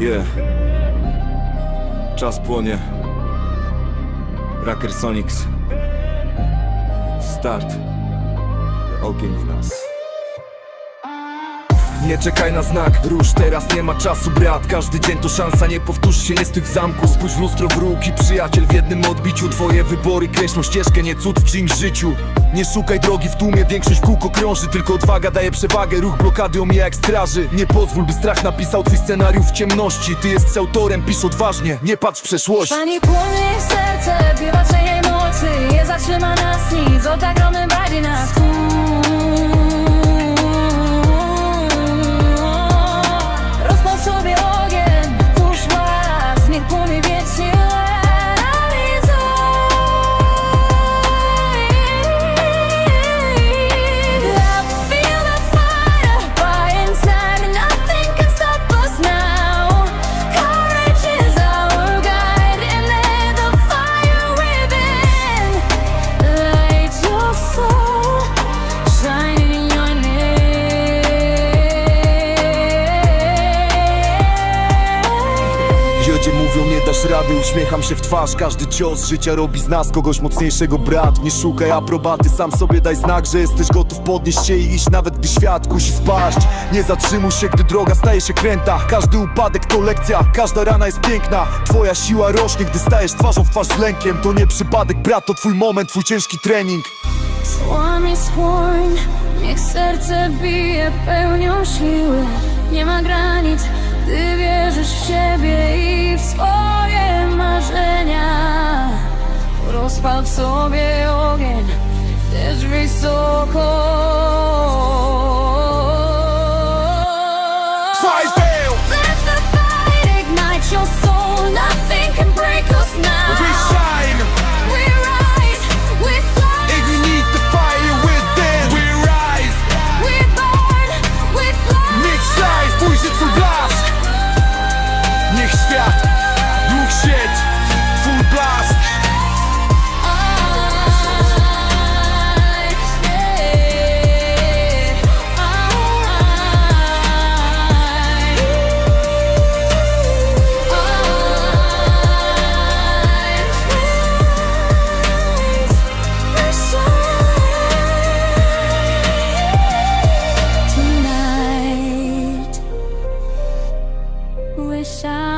Yeah. Czas płonie. Racker Sonics. Start. Ogień w nas. Nie czekaj na znak, rusz teraz nie ma czasu brat. Każdy dzień to szansa, nie powtórzy się nie z tych zamków. Spójrz w lustro wróg i przyjaciel w jednym odbiciu. Twoje wybory kreślą ścieżkę, nie cud w czyimś życiu. Nie szukaj drogi w tłumie, większość kółko krąży Tylko odwaga daje przewagę, ruch blokady omija jak straży. Nie pozwól by strach napisał twój scenariusz w ciemności. Ty jesteś autorem, pisz odważnie, nie patrz w przeszłość. Pani płonie serce, biwaczej emocji Nie Ludzie mówią nie dasz rady, uśmiecham się w twarz. Każdy cios życia robi z nas kogoś mocniejszego. Brat Nie szukaj aprobaty, sam sobie daj znak, że jesteś gotów podnieść się i iść Nawet gdy świat kusi spaść. Nie zatrzymuj się, gdy droga staje się kręta. Każdy upadek to lekcja, każda rana jest piękna. Twoja siła rośnie, gdy stajesz twarzą w twarz z lękiem. To nie przypadek brat, to twój moment, twój ciężki trening. Słon jest słoń, niech serce bije pełnią siły. Nie ma granic, gdy wierzysz w siebie i w swoje marzenia. Rozpal w sobie ogień, też wysoko 想